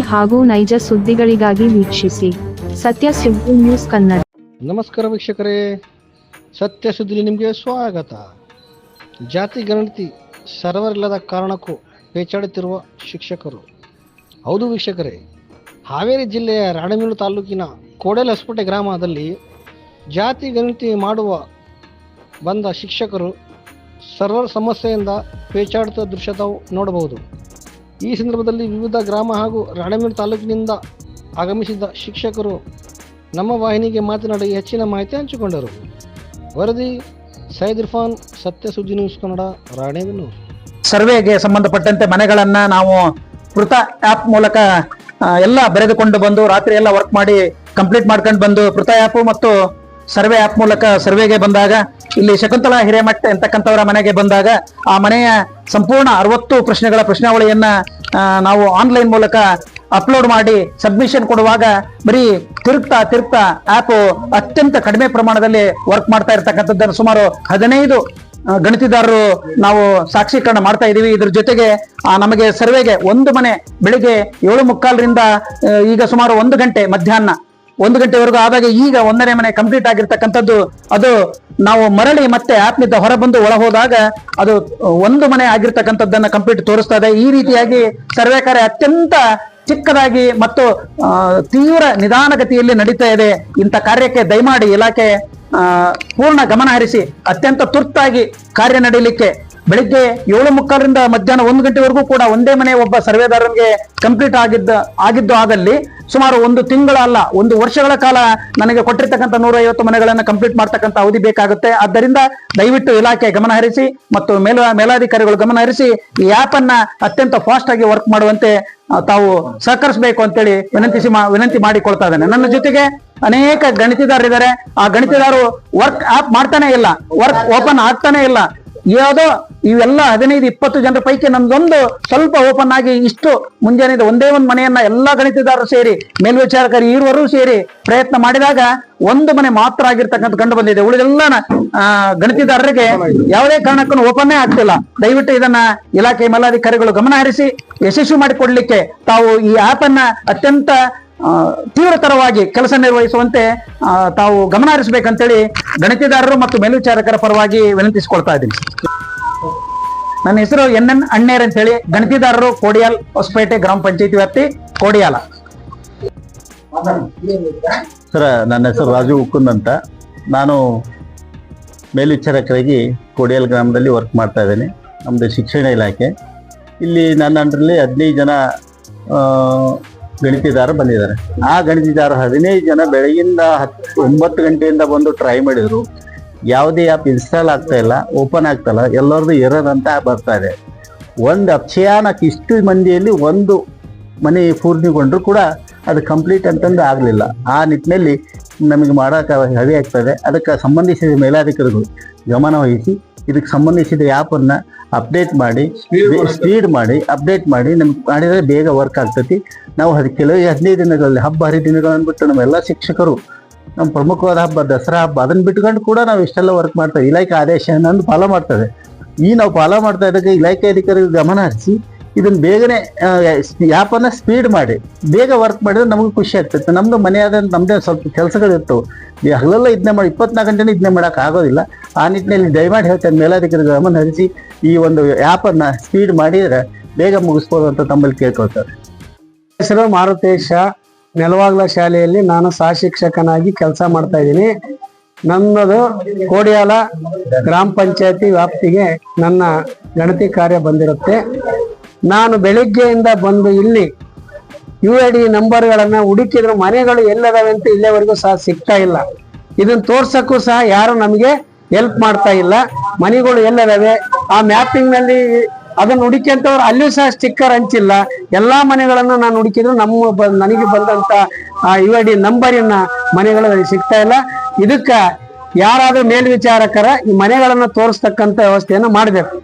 ಹಾಗೂ ನೈಜ ಸುದ್ದಿಗಳಿಗಾಗಿ ವೀಕ್ಷಿಸಿ ಸತ್ಯ ಸುದ್ದಿ ನ್ಯೂಸ್ ಕನ್ನಡ. ನಮಸ್ಕಾರ ವೀಕ್ಷಕರೇ. ಸತ್ಯ ಸುದ್ದಿಲಿ ನಿಮಗೆ ಸ್ವಾಗತ. ಜಾತಿ ಗಣತಿ ಸರ್ವರ್ ಇಲ್ಲದ ಕಾರಣಕ್ಕೂ ಪೇಚಾಡುತ್ತಿರುವ ಶಿಕ್ಷಕರು. ಹೌದು ವೀಕ್ಷಕರೇ. ಹಾವೇರಿ ಜಿಲ್ಲೆಯ ರಾಣೆಬೀಡು ತಾಲೂಕಿನ ಕೋಡೆಲ ಹೊಸಪೇಟೆ ಗ್ರಾಮದಲ್ಲಿ ಜಾತಿ ಗಣತಿ ಮಾಡುವ ಬಂದ ಶಿಕ್ಷಕರು ಸರ್ವರ್ ಸಮಸ್ಯೆಯಿಂದ ಪೇಚಾಡುತ್ತಿರುವ ದೃಶ್ಯ ತಾವು ನೋಡಬಹುದು. ಈ ಸಂದರ್ಭದಲ್ಲಿ ವಿವಿಧ ಗ್ರಾಮ ಹಾಗೂ ರಾಣೆಬೆನ್ನೂರು ತಾಲೂಕಿನಿಂದ ಆಗಮಿಸಿದ ಶಿಕ್ಷಕರು ನಮ್ಮ ವಾಹಿನಿಗೆ ಮಾತನಾಡಿ ಹೆಚ್ಚಿನ ಮಾಹಿತಿ ಹಂಚಿಕೊಂಡರು. ವರದಿ ಸೈದ್ ಇರ್ಫಾನ್ ಸತ್ಯ ಸುದ್ದಿ ನ್ಯೂಸ್ ಕನ್ನಡ, ರಾಣೆಬೆನ್ನೂರು. ಸರ್ವೆಗೆ ಸಂಬಂಧಪಟ್ಟಂತೆ ಮನೆಗಳನ್ನು ನಾವು ಕೃತ ಆಪ್ ಮೂಲಕ ಎಲ್ಲ ಬರೆದುಕೊಂಡು ಬಂದು ರಾತ್ರಿ ಎಲ್ಲ ವರ್ಕ್ ಮಾಡಿ ಕಂಪ್ಲೀಟ್ ಮಾಡ್ಕೊಂಡು ಬಂದು ಕೃತ ಆಪ್ ಮತ್ತು ಸರ್ವೆ ಆಪ್ ಮೂಲಕ ಸರ್ವೆಗೆ ಬಂದಾಗ, ಇಲ್ಲಿ ಶಕುಂತಲಾ ಹಿರೇಮಠ ಎಂತಕ್ಕಂಥವರ ಮನೆಗೆ ಬಂದಾಗ ಆ ಮನೆಯ ಸಂಪೂರ್ಣ ಅರವತ್ತು ಪ್ರಶ್ನೆಗಳ ಪ್ರಶ್ನಾವಳಿಯನ್ನ ನಾವು ಆನ್ಲೈನ್ ಮೂಲಕ ಅಪ್ಲೋಡ್ ಮಾಡಿ ಸಬ್ಮಿಷನ್ ಕೊಡುವಾಗ ಬರೀ ತಿರುಗ್ತಾ ತಿರುಗ್ತಾ ಆಪ್ ಅತ್ಯಂತ ಕಡಿಮೆ ಪ್ರಮಾಣದಲ್ಲಿ ವರ್ಕ್ ಮಾಡ್ತಾ ಇರ್ತಕ್ಕಂಥದ್ದನ್ನು ಸುಮಾರು ಹದಿನೈದು ಗಣಿತಿದಾರರು ನಾವು ಸಾಕ್ಷೀಕರಣ ಮಾಡ್ತಾ ಇದ್ದೀವಿ. ಇದ್ರ ಜೊತೆಗೆ ನಮಗೆ ಸರ್ವೆಗೆ ಒಂದು ಮನೆ ಬೆಳಿಗ್ಗೆ ಏಳು ಮುಕ್ಕಾಲರಿಂದ ಈಗ ಸುಮಾರು ಒಂದು ಗಂಟೆ ಮಧ್ಯಾಹ್ನ. ಒಂದು ಗಂಟೆವರೆಗೂ ಆದಾಗ ಈಗ ಒಂದನೇ ಮನೆ ಕಂಪ್ಲೀಟ್ ಆಗಿರ್ತಕ್ಕಂಥದ್ದು, ಅದು ನಾವು ಮರಳಿ ಮತ್ತೆ ಆಪ್ನಿಂದ ಹೊರಬಂದು ಒಳ ಹೋದಾಗ ಅದು ಒಂದು ಮನೆ ಆಗಿರ್ತಕ್ಕಂಥದ್ದನ್ನ ಕಂಪ್ಲೀಟ್ ತೋರಿಸ್ತಾ ಇದೆ. ಈ ರೀತಿಯಾಗಿ ಸರ್ವೆ ಕಾರ್ಯ ಅತ್ಯಂತ ಚಿಕ್ಕದಾಗಿ ಮತ್ತು ತೀವ್ರ ನಿಧಾನಗತಿಯಲ್ಲಿ ನಡೀತಾ ಇದೆ. ಇಂಥ ಕಾರ್ಯಕ್ಕೆ ದಯಮಾಡಿ ಇಲಾಖೆ ಪೂರ್ಣ ಗಮನ ಹರಿಸಿ ಅತ್ಯಂತ ತುರ್ತಾಗಿ ಕಾರ್ಯ ನಡೀಲಿಕ್ಕೆ ಬೆಳಿಗ್ಗೆ ಏಳು ಮುಕ್ಕಾಲರಿಂದ ಮಧ್ಯಾಹ್ನ ಒಂದು ಗಂಟೆವರೆಗೂ ಕೂಡ ಒಂದೇ ಮನೆ ಒಬ್ಬ ಸರ್ವೇದಾರನಿಗೆ ಕಂಪ್ಲೀಟ್ ಆಗಿದ್ದ, ಆಗಿದ್ದು ಆದಲ್ಲಿ ಸುಮಾರು ಒಂದು ತಿಂಗಳ ಅಲ್ಲ, ಒಂದು ವರ್ಷಗಳ ಕಾಲ ನನಗೆ ಕೊಟ್ಟಿರ್ತಕ್ಕಂಥ ನೂರ ಐವತ್ತು ಮನೆಗಳನ್ನ ಕಂಪ್ಲೀಟ್ ಮಾಡ್ತಕ್ಕಂಥ ಅವಧಿ ಬೇಕಾಗುತ್ತೆ. ಆದ್ದರಿಂದ ದಯವಿಟ್ಟು ಇಲಾಖೆ ಗಮನ ಹರಿಸಿ ಮತ್ತು ಮೇಲ, ಮೇಲಾಧಿಕಾರಿಗಳು ಗಮನ ಹರಿಸಿ ಈ ಆಪ್ ಅನ್ನ ಅತ್ಯಂತ ಫಾಸ್ಟ್ ಆಗಿ ವರ್ಕ್ ಮಾಡುವಂತೆ ತಾವು ಸಹಕರಿಸಬೇಕು ಅಂತೇಳಿ ವಿನಂತಿಸಿ ವಿನಂತಿ ಮಾಡಿಕೊಳ್ತಾ ಇದ್ದೇನೆ. ನನ್ನ ಜೊತೆಗೆ ಅನೇಕ ಗಣಿತದಾರರಿದ್ದಾರೆ ಆ ಗಣಿತದಾರರು ವರ್ಕ್ ಆಪ್ ಮಾಡ್ತಾನೆ ಇಲ್ಲ ವರ್ಕ್ ಓಪನ್ ಆಗ್ತಾನೆ ಇಲ್ಲ. ಯಾವುದೋ ಇವೆಲ್ಲ ಹದಿನೈದು, ಇಪ್ಪತ್ತು ಜನರ ಪೈಕಿ ನಮ್ದೊಂದು ಸ್ವಲ್ಪ ಓಪನ್ ಆಗಿ ಇಷ್ಟು ಮುಂಜಾನೆ ಒಂದೇ ಒಂದು ಮನೆಯನ್ನ ಎಲ್ಲಾ ಗಣಿತದಾರರು ಸೇರಿ, ಮೇಲ್ವಿಚಾರಕರು ಇರುವರು ಸೇರಿ ಪ್ರಯತ್ನ ಮಾಡಿದಾಗ ಒಂದು ಮನೆ ಮಾತ್ರ ಆಗಿರ್ತಕ್ಕಂಥ ಕಂಡು ಬಂದಿದೆ. ಉಳಿದೆಲ್ಲ ಗಣಿತದಾರರಿಗೆ ಯಾವುದೇ ಕಾರಣಕ್ಕೂ ಓಪನ್ನೇ ಆಗ್ತಿಲ್ಲ. ದಯವಿಟ್ಟು ಇದನ್ನ ಇಲಾಖೆ ಮೇಲಾಧಿಕಾರಿಗಳು ಗಮನ ಹರಿಸಿ ಯಶಸ್ವಿ ಮಾಡಿಕೊಡ್ಲಿಕ್ಕೆ ತಾವು ಈ ಆಪ್ ಅನ್ನ ಅತ್ಯಂತ ತೀವ್ರತರವಾಗಿ ಕೆಲಸ ನಿರ್ವಹಿಸುವಂತೆ ತಾವು ಗಮನ ಹರಿಸಬೇಕಂತೇಳಿ ಗಣಿತದಾರರು ಮತ್ತು ಮೇಲ್ವಿಚಾರಕರ ಪರವಾಗಿ ವಿನಂತಿಸಿಕೊಳ್ತಾ ಇದ್ದೀನಿ. ನನ್ನ ಹೆಸರು ಎನ್ ಎನ್ ಅಣ್ಣೇರ್ ಅಂತ ಹೇಳಿ ಗಣಿತದಾರರು ಕೋಡಿಯಾಲ್ ಹೊಸಪೇಟೆ ಗ್ರಾಮ ಪಂಚಾಯತಿ ವ್ಯಾಪ್ತಿ ಕೋಡಿಯಾಲ. ಸರ್, ನನ್ನ ಹೆಸರು ರಾಜು ಉಕ್ಕುಂದ್ ಅಂತ. ನಾನು ಮೇಲ್ವಿಚಾರಕರಾಗಿ ಕೋಡಿಯಾಲ್ ಗ್ರಾಮದಲ್ಲಿ ವರ್ಕ್ ಮಾಡ್ತಾ ಇದ್ದೇನೆ. ನಮ್ಮದು ಶಿಕ್ಷಣ ಇಲಾಖೆ. ಇಲ್ಲಿ ನನ್ನ ಅಂಡರಲ್ಲಿ ಹದಿನೈದು ಜನ ಗಣಿತದಾರ ಬಂದಿದ್ದಾರೆ. ಆ ಗಣಿತಿದಾರ ಹದಿನೈದು ಜನ ಬೆಳಗಿಂದ ಹತ್ತು, ಒಂಬತ್ತು ಗಂಟೆಯಿಂದ ಬಂದು ಟ್ರೈ ಮಾಡಿದ್ರು. ಯಾವುದೇ ಆ್ಯಪ್ ಇನ್ಸ್ಟಾಲ್ ಆಗ್ತಾ ಇಲ್ಲ ಓಪನ್ ಆಗ್ತಾ ಇಲ್ಲ ಎಲ್ಲರದು ಇರೋದಂತ ಬರ್ತಾ ಇದೆ. ಒಂದು ಅಕ್ಷಯಾನಕ್ ಇಷ್ಟು ಮಂದಿಯಲ್ಲಿ ಒಂದು ಮನೆ ಪೂರ್ಣಿಗೊಂಡ್ರು ಕೂಡ ಅದು ಕಂಪ್ಲೀಟ್ ಅಂತಂದು ಆಗಲಿಲ್ಲ. ಆ ನಿಟ್ಟಿನಲ್ಲಿ ನಮಗೆ ಮಾಡೋಕೆ ಹವಿ ಆಗ್ತದೆ ಅದಕ್ಕೆ ಸಂಬಂಧಿಸಿದ ಮೇಲಾಧಿಕಾರಿಗಳು ಗಮನ ವಹಿಸಿ, ಇದಕ್ಕೆ ಸಂಬಂಧಿಸಿದ ಆ್ಯಪನ್ನು ಅಪ್ಡೇಟ್ ಮಾಡಿ ಸ್ಪೀಡ್ ಮಾಡಿ ಅಪ್ಡೇಟ್ ಮಾಡಿ ನಮ್ಗೆ ಮಾಡಿದರೆ ಬೇಗ ವರ್ಕ್ ಆಗ್ತೈತಿ. ನಾವು ಅದು ಕೆಲವು ಹದಿನೈದು ದಿನಗಳಲ್ಲಿ ಹಬ್ಬ ಹರಿದಿನಗಳನ್ನು ಬಿಟ್ಟು ನಮ್ಮೆಲ್ಲ ಶಿಕ್ಷಕರು ನಮ್ಮ ಪ್ರಮುಖವಾದ ಹಬ್ಬ ದಸರಾ ಹಬ್ಬ ಅದನ್ನ ಬಿಟ್ಕೊಂಡು ಕೂಡ ನಾವು ಇಷ್ಟೆಲ್ಲ ವರ್ಕ್ ಮಾಡ್ತೇವೆ. ಇಲಾಖೆ ಆದೇಶ ಅನ್ನೋದು ಫಾಲೋ ಮಾಡ್ತದೆ. ಈ ನಾವು ಫಾಲೋ ಮಾಡ್ತಾ ಇದ್ದಾಗ ಇಲಾಖೆ ಅಧಿಕಾರಿಗಳು ಗಮನ ಹರಿಸಿ ಇದನ್ನ ಬೇಗನೆ ಆ್ಯಪನ್ನು ಸ್ಪೀಡ್ ಮಾಡಿ. ಬೇಗ ವರ್ಕ್ ಮಾಡಿದ್ರೆ ನಮಗೂ ಖುಷಿ ಆಗ್ತೈತೆ. ನಮ್ದು ಮನೆಯಾದ ನಮ್ದೇ ಸ್ವಲ್ಪ ಕೆಲಸಗಳಿರ್ತವೆ. ಈ ಹಗಲೆಲ್ಲ ಇದನ್ನೇ ಮಾಡಿ, ಇಪ್ಪತ್ನಾಲ್ಕು ಗಂಟೆ ಇದನ್ನೇ ಮಾಡಕ್ ಆಗೋದಿಲ್ಲ. ಆ ನಿಟ್ಟಿನಲ್ಲಿ ದಯಮಾಡಿ ಹೇಳ್ತೇನೆ ಮೇಲಾಧಿಕಾರಿ ಗಮನ ಹರಿಸಿ ಈ ಒಂದು ಆ್ಯಪನ್ನು ಸ್ಪೀಡ್ ಮಾಡಿದ್ರೆ ಬೇಗ ಮುಗಿಸ್ಬೋದು ಅಂತ ತಮ್ಮಲ್ಲಿ ಕೇಳ್ಕೊಳ್ತಾರೆ. ಹೆಸರು ಮಾರುತೇಶ, ನೆಲವಾಗ್ಲ ಶಾಲೆಯಲ್ಲಿ ನಾನು ಸಹ ಶಿಕ್ಷಕನಾಗಿ ಕೆಲಸ ಮಾಡ್ತಾ ಇದ್ದೀನಿ. ನನ್ನದು ಕೋಡಿಯಾಲ ಗ್ರಾಮ ಪಂಚಾಯತಿ ವ್ಯಾಪ್ತಿಗೆ ನನ್ನ ಗಣತಿ ಕಾರ್ಯ ಬಂದಿರುತ್ತೆ. ನಾನು ಬೆಳಿಗ್ಗೆಯಿಂದ ಬಂದು ಇಲ್ಲಿ ಯು ಐ ಡಿ ನಂಬರ್ಗಳನ್ನು ಹುಡುಕಿದ್ರು, ಮನೆಗಳು ಎಲ್ಲದಾವೆ ಅಂತ ಇಲ್ಲಿಯವರೆಗೂ ಸಹ ಸಿಗ್ತಾ ಇಲ್ಲ. ಇದನ್ನ ತೋರ್ಸಕ್ಕೂ ಸಹ ಯಾರು ನಮಗೆ ಹೆಲ್ಪ್ ಮಾಡ್ತಾ ಇಲ್ಲ. ಮನೆಗಳು ಎಲ್ಲದಾವೆ. ಆ ಮ್ಯಾಪಿಂಗ್ನಲ್ಲಿ ಅದನ್ನ ಹುಡುಕಿಂತವ್ರು ಅಲ್ಲಿಯೂ ಸಹ ಸ್ಟಿಕ್ಕರ್ ಹಂಚಿಲ್ಲ. ಎಲ್ಲಾ ಮನೆಗಳನ್ನು ನಾನು ಹುಡುಕಿದ್ರು, ನಮ್ಮ ನನಗೆ ಬಂದಂತ ಆ ಯು ಐ ಡಿ ನಂಬರಿನ ಮನೆಗಳು ಸಿಗ್ತಾ ಇಲ್ಲ. ಇದಕ್ಕ ಯಾರಾದ್ರೂ ಮೇಲ್ವಿಚಾರಕರ ಈ ಮನೆಗಳನ್ನ ತೋರಿಸ್ತಕ್ಕಂತ ವ್ಯವಸ್ಥೆಯನ್ನು ಮಾಡಬೇಕು.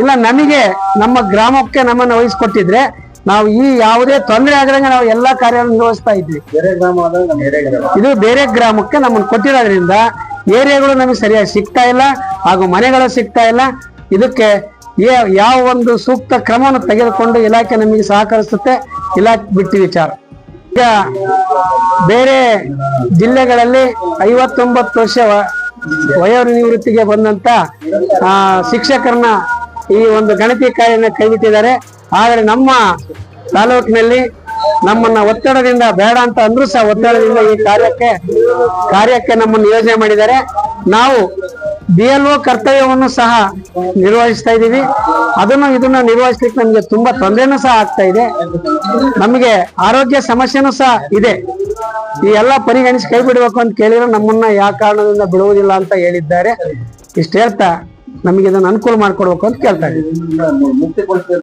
ಇಲ್ಲ ನಮಗೆ ನಮ್ಮ ಗ್ರಾಮಕ್ಕೆ ನಮ್ಮನ್ನ ವಹಿಸ್ಕೊಟ್ಟಿದ್ರೆ ನಾವು ಈ ಯಾವುದೇ ತೊಂದರೆ ಆಗದಂಗೆ ನಾವು ಎಲ್ಲಾ ಕಾರ್ಯ ನಿರ್ವಹಿಸ್ತಾ ಇದ್ವಿ. ಇದು ಬೇರೆ ಗ್ರಾಮಕ್ಕೆ ನಮ್ಮನ್ನು ಕೊಟ್ಟಿರೋದ್ರಿಂದ ಏರಿಯಾಗಳು ನಮಗೆ ಸರಿಯಾಗಿ ಸಿಗ್ತಾ ಇಲ್ಲ ಹಾಗೂ ಮನೆಗಳು ಸಿಗ್ತಾ ಇಲ್ಲ. ಇದಕ್ಕೆ ಯಾವ ಒಂದು ಸೂಕ್ತ ಕ್ರಮವನ್ನು ತೆಗೆದುಕೊಂಡು ಇಲಾಖೆ ನಮಗೆ ಸಹಕರಿಸುತ್ತೆ. ಇಲಾಖೆ ಬಿಟ್ಟು ವಿಚಾರ. ಈಗ ಬೇರೆ ಜಿಲ್ಲೆಗಳಲ್ಲಿ ಐವತ್ತೊಂಬತ್ತು ವರ್ಷ ವಯೋನಿವೃತ್ತಿಗೆ ಬಂದಂತ ಶಿಕ್ಷಕರನ್ನ ಈ ಒಂದು ಗಣತಿ ಕಾರ್ಯನ ಕೈಬಿಟ್ಟಿದ್ದಾರೆ. ಆದರೆ ನಮ್ಮ ತಾಲೂಕಿನಲ್ಲಿ ನಮ್ಮನ್ನ ಒತ್ತಡದಿಂದ ಬೇಡ ಅಂತ ಅಂದ್ರೂ ಸಹ ಒತ್ತಡದಿಂದ ಈ ಕಾರ್ಯಕ್ಕೆ ಕಾರ್ಯಕ್ಕೆ ನಮ್ಮನ್ನು ಯೋಜನೆ ಮಾಡಿದ್ದಾರೆ. ನಾವು ಬಿ ಎಲ್ ಒ ಕರ್ತವ್ಯವನ್ನು ಸಹ ನಿರ್ವಹಿಸ್ತಾ ಇದ್ದೀವಿ. ಅದನ್ನು ಇದನ್ನ ನಿರ್ವಹಿಸ್ಲಿಕ್ಕೆ ನಮಗೆ ತುಂಬಾ ತೊಂದರೆನೂ ಸಹ ಆಗ್ತಾ ಇದೆ. ನಮಗೆ ಆರೋಗ್ಯ ಸಮಸ್ಯೆನೂ ಸಹ ಇದೆ. ಈ ಎಲ್ಲ ಪರಿಗಣಿಸಿ ಕೈ ಬಿಡಬೇಕು ಅಂತ ಕೇಳಿದ್ರೆ ನಮ್ಮನ್ನ ಯಾವ ಕಾರಣದಿಂದ ಬಿಡುವುದಿಲ್ಲ ಅಂತ ಹೇಳಿದ್ದಾರೆ. ಇಷ್ಟು ಹೇಳ್ತಾ ನಮಗೆ ಇದನ್ನು ಅನುಕೂಲ ಮಾಡ್ಕೊಡ್ಬೇಕು ಅಂತ ಕೇಳ್ತಾ ಇದ್ದೀವಿ